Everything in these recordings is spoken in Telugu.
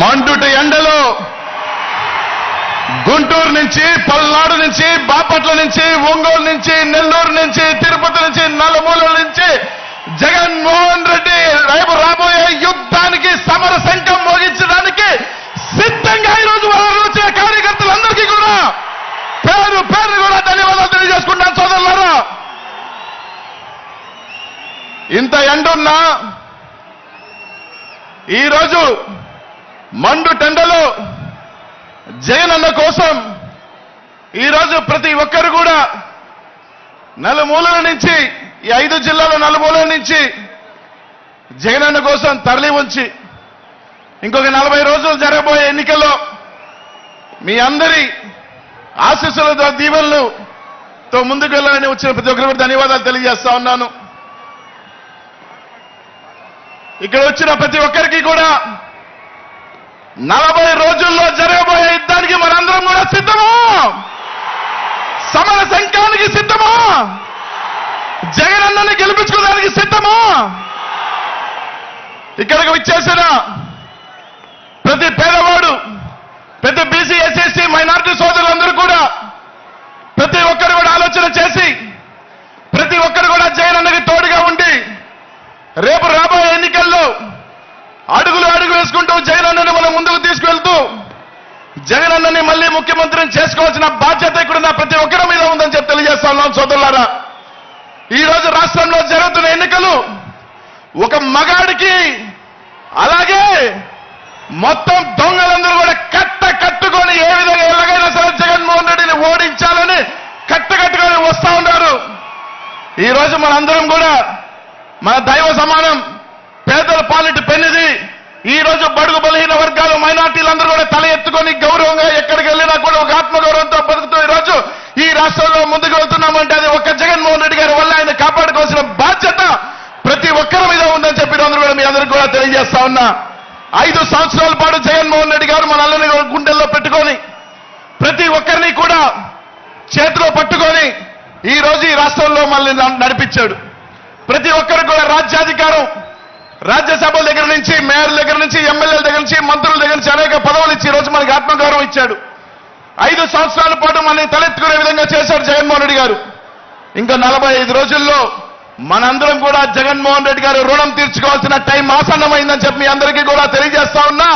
మండుటి ఎండలో గుంటూరు నుంచి పల్నాడు నుంచి బాపట్ల నుంచి ఒంగోలు నుంచి నెల్లూరు నుంచి తిరుపతి నుంచి నలుమూలల నుంచి జగన్మోహన్ రెడ్డి రేపు రాబోయే యుద్ధానికి సమర శంఖం మోగించడానికి సిద్ధంగా ఈరోజు వాళ్ళు వచ్చిన కార్యకర్తలందరికీ కూడా పేరు పేరు కూడా ధన్యవాదాలు తెలియజేసుకుంటాను సోదరులారా. ఇంత ఎండున్నా ఈరోజు మండు టెండలో జగనన్న కోసం ఈరోజు ప్రతి ఒక్కరు కూడా నలుమూలల నుంచి ఈ ఐదు జిల్లాల నలుమూలల నుంచి జగనన్న కోసం తరలి ఉంచి ఇంకొక నలభై రోజులు జరగబోయే ఎన్నికల్లో మీ అందరి ఆశీస్సులతో దీవెనలుతో ముందుకు వెళ్ళాలని వచ్చిన ప్రతి ఒక్కరు కూడా ధన్యవాదాలు తెలియజేస్తా ఉన్నాను. ఇక్కడ వచ్చిన ప్రతి ఒక్కరికి కూడా నలభై రోజుల్లో జరగబోయే యుద్ధానికి మనందరం కూడా సిద్ధమా? సమర సంఘానికి సిద్ధమా? జగనన్నని గెలిపించుకోవడానికి సిద్ధమా? ఇక్కడికి వచ్చేసిన ప్రతి పేదవాడు ప్రతి బీసీ ఎస్ఎస్సీ మైనారిటీ సోదరులందరూ కూడా ప్రతి ఒక్కరు కూడా ఆలోచన చేసి ప్రతి ఒక్కరు కూడా జగనన్నకి తోడుగా ఉండి రేపు రాబోయే ఎన్నికల్లో చేసుకుంటూ. జగన్ వేసుకుంటూ జగనన్నని మనం ముందుకు తీసుకువెళ్తూ జగనన్నని మళ్ళీ ముఖ్యమంత్రిని చేసుకోవాల్సిన బాధ్యత ఇక్కడ ప్రతి ఒక్కరి మీద ఉందని చెప్పి తెలియజేస్తా ఉన్నాం సోదరులారా. ఈ రోజు రాష్ట్రంలో జరుగుతున్న ఎన్నికలు ఒక మగాడికి అలాగే మొత్తం దొంగలందరూ కూడా కట్ట కట్టుకొని ఏ విధంగా ఎలాగైనా సరే జగన్మోహన్ రెడ్డిని ఓడించాలని కట్ట కట్టుకొని వస్తూ ఉన్నారు. ఈ రోజు మనందరం కూడా మన దైవ సమానం పేదల పాలిటి పెన్నిది ఈ రోజు బడుగు బలహీన వర్గాలు మైనార్టీలందరూ కూడా తల ఎత్తుకొని గౌరవంగా ఎక్కడికి వెళ్ళినా కూడా ఒక ఆత్మగౌరవంతో బతుకుతూ ఈ రోజు ఈ రాష్ట్రంలో ముందుకు వెళ్తున్నామంటే అది ఒక్క జగన్మోహన్ రెడ్డి గారి వల్ల ఆయన కాపాడుకోవాల్సిన బాధ్యత ప్రతి ఒక్కరి మీద ఉందని చెప్పి అందరూ కూడా మీ అందరికీ కూడా తెలియజేస్తా ఉన్నా. ఐదు సంవత్సరాల పాటు జగన్మోహన్ రెడ్డి గారు మనల్ని గుండెల్లో పెట్టుకొని ప్రతి ఒక్కరిని కూడా చేతిలో పట్టుకొని ఈ రోజు ఈ రాష్ట్రంలో మళ్ళీ నడిపించాడు. ప్రతి ఒక్కరు కూడా రాజ్యాధికారం రాజ్యసభల దగ్గర నుంచి మేయర్ దగ్గర నుంచి ఎమ్మెల్యేల దగ్గర నుంచి మంత్రుల దగ్గర నుంచి అనేక పదవులు ఇచ్చి రోజు మనకి ఆత్మగౌరవం ఇచ్చాడు. ఐదు సంవత్సరాల పాటు మనల్ని తలెత్తుకునే విధంగా చేశాడు జగన్మోహన్ రెడ్డి గారు. ఇంకా నలభై ఐదు రోజుల్లో మనందరం కూడా జగన్మోహన్ రెడ్డి గారు రుణం తీర్చుకోవాల్సిన టైం ఆసన్నమైందని చెప్పి మీ అందరికీ కూడా తెలియజేస్తా ఉన్నా.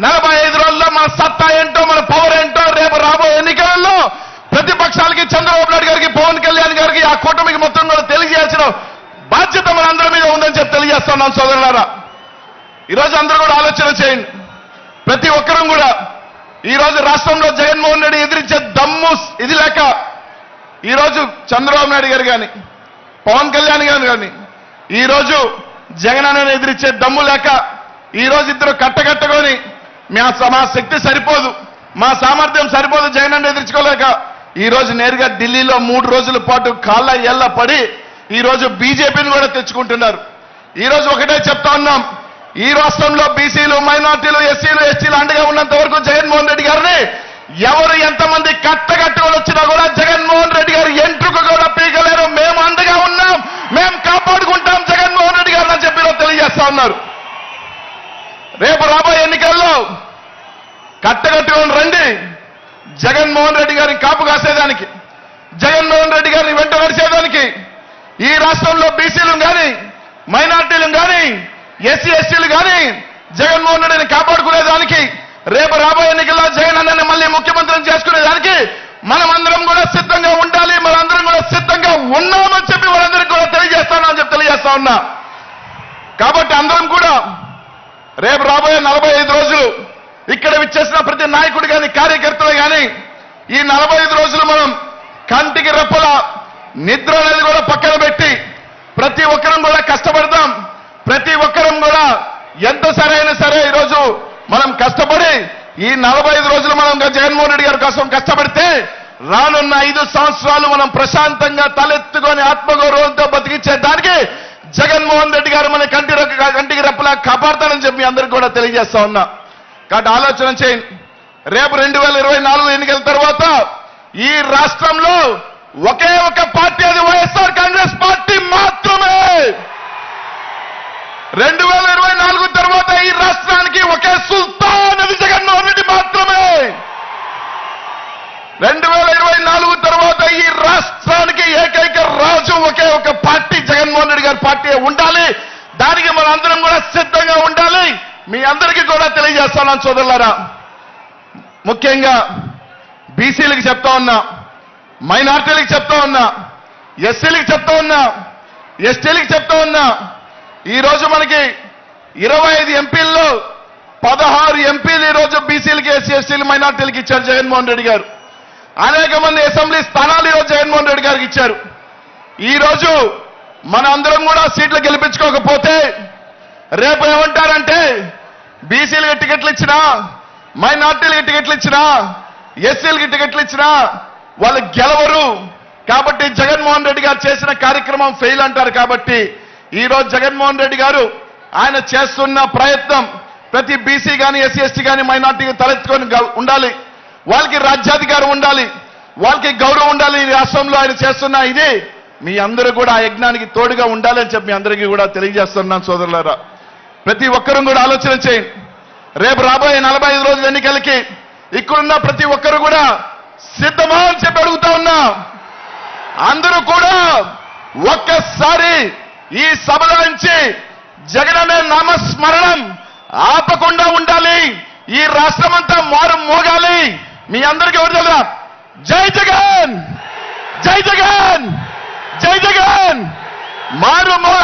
నలభై ఐదు రోజుల్లో మన సత్తా ఏంటో మన పవర్ ఏంటో రేపు రాబోయే ఎన్నికలలో ప్రతిపక్షాలకి చంద్రబాబు నాయుడు గారికి పవన్ కళ్యాణ్ గారికి ఆ కూటమికి మొత్తం కూడా తెలియజేయాల్సిన బాధ్యత మన అందరి మీద ఉందని సోదరులారా. ఈరోజు అందరూ కూడా ఆలోచన చేయండి. ప్రతి ఒక్కరూ కూడా ఈ రోజు రాష్ట్రంలో జగన్మోహన్ రెడ్డి ఎదిరించే దమ్ము ఇది లేక ఈ రోజు చంద్రబాబు నాయుడు గారు కానీ పవన్ కళ్యాణ్ గారు కానీ ఈ రోజు జగన్ అన్నని ఎదిరించే దమ్ము లేక ఈ రోజు ఇద్దరు కట్టకట్టుకొని మా శక్తి సరిపోదు మా సామర్థ్యం సరిపోదు జగన్ అన్న ఎదిరించుకోలేక ఈ రోజు నేరుగా ఢిల్లీలో మూడు రోజుల పాటు కాళ్ళ ఎల్ల పడి ఈ రోజు బీజేపీని కూడా తెచ్చుకుంటున్నారు. ఈరోజు ఒకటే చెప్తా ఉన్నాం. ఈ రాష్ట్రంలో బీసీలు మైనార్టీలు ఎస్సీలు ఎస్టీలు అండగా ఉన్నంత వరకు జగన్మోహన్ రెడ్డి గారిని ఎవరు ఎంతమంది కట్టగట్టుకొని వచ్చినా కూడా జగన్మోహన్ రెడ్డి గారు ఎంట్రుక కూడా పీకలేరు. మేము అండగా ఉన్నాం. మేము కాపాడుకుంటాం జగన్మోహన్ రెడ్డి గారు అని చెప్పి తెలియజేస్తా ఉన్నారు. రేపు రాబోయే ఎన్నికల్లో కట్టగట్టుకొని రండి. జగన్మోహన్ రెడ్డి గారిని కాపు కాసేదానికి జగన్మోహన్ రెడ్డి గారిని వెంట నడిచేదానికి ఈ రాష్ట్రంలో బీసీలు కానీ మైనార్టీలు కానీ ఎస్సీ ఎస్టీలు కానీ జగన్మోహన్ రెడ్డిని కాపాడుకునేదానికి రేపు రాబోయే ఎన్నికల్లో జగన్ అన్నని మళ్ళీ ముఖ్యమంత్రిని చేసుకునేదానికి మనం అందరం కూడా సిద్ధంగా ఉండాలి మనందరం కూడా సిద్ధంగా ఉన్నామని చెప్పి వాళ్ళందరికీ కూడా తెలియజేస్తానని చెప్పి తెలియజేస్తా ఉన్నా. కాబట్టి అందరం కూడా రేపు రాబోయే నలభై ఐదు రోజులు ఇక్కడ విచ్చేసిన ప్రతి నాయకుడు కానీ కార్యకర్తలు కానీ ఈ నలభై ఐదు రోజులు మనం కంటికి రెప్పల నిద్ర అనేది కూడా పక్కన పెట్టి ప్రతి ఒక్కరం కూడా కష్టపడతాం ప్రతి ఒక్కరం కూడా ఎంత సరైన సరే ఈరోజు మనం కష్టపడి ఈ నలభై ఐదు రోజులు మనం జగన్మోహన్ రెడ్డి గారి కోసం కష్టపడితే రానున్న ఐదు సంవత్సరాలు మనం ప్రశాంతంగా తలెత్తుకొని ఆత్మగౌరవంతో బతికించే దానికి జగన్మోహన్ రెడ్డి గారు మన కంటి కంటికి రెప్పలా కాపాడతానని చెప్పి అందరికి అందరికీ కూడా తెలియజేస్తా ఉన్నా. కాబట్టి ఆలోచన చేయండి. రేపు రెండు వేల ఇరవై నాలుగు ఎన్నికల తర్వాత ఈ రాష్ట్రంలో ఒకే ఒక పార్టీ అది వైఎస్ఆర్ కాంగ్రెస్ పార్టీ మాత్రమే రెండు వేల ఇరవై నాలుగు తర్వాత ఈ రాష్ట్రానికి ఒకే సుల్తాన్ మీ అందరికీ కూడా తెలియజేస్తున్నాను సోదరులారా ముఖ్యంగా బీసీలకు చెప్తా ఉన్నా మైనార్టీలకు చెప్తా ఉన్నా ఎస్సీలకు చెప్తా ఉన్నా ఎస్టీలకు చెప్తా ఉన్నా ఈ రోజు మనకి ఇరవై ఐదు ఎంపీల్లో పదహారు ఎంపీలు ఈ రోజు బీసీలకి ఎస్సీ ఎస్టీలు మైనార్టీలకు ఇచ్చారు జగన్మోహన్ రెడ్డి గారు. అనేక మంది అసెంబ్లీ స్థానాలు ఈరోజు జగన్మోహన్ రెడ్డి గారికి ఇచ్చారు. ఈ రోజు మన అందరం కూడా సీట్లు గెలిపించుకోకపోతే రేపు ఏమంటారంటే బీసీలకు టికెట్లు ఇచ్చినా మైనార్టీలకు టికెట్లు ఇచ్చినా ఎస్సీలకి టికెట్లు ఇచ్చినా వాళ్ళు గెలవరు. కాబట్టి జగన్మోహన్ రెడ్డి గారు చేసిన కార్యక్రమం ఫెయిల్ అంటారు కాబట్టి ఈ రోజు జగన్మోహన్ రెడ్డి గారు ఆయన చేస్తున్న ప్రయత్నం ప్రతి బీసీ కానీ ఎస్సీ ఎస్టీ కానీ మైనార్టీకి తలెత్తుకొని ఉండాలి. వాళ్ళకి రాజ్యాధికారం ఉండాలి. వాళ్ళకి గౌరవం ఉండాలి ఈ రాష్ట్రంలో ఆయన చేస్తున్న ఇది. మీ అందరూ కూడా ఆ యజ్ఞానికి తోడుగా ఉండాలని చెప్పి మీ అందరికీ కూడా తెలియజేస్తున్నాను సోదరులారా. ప్రతి ఒక్కరూ కూడా ఆలోచన చేయండి రేపు రాబోయే నలభై ఐదు రోజుల ఎన్నికలకి ఇక్కడున్న ప్రతి ఒక్కరు కూడా సిద్ధమా అని చెప్పి అడుగుతా ఉన్నా. అందరూ కూడా ఒక్కసారి ఈ సభలో నుంచి జగననే నామస్మరణం ఆపకుండా ఉండాలి. ఈ రాష్ట్రమంతా మారు మోగాలి. మీ అందరికీ ఎవరు తెలుసా? జై జగన్! జై జగన్! జై జగన్! మారు మో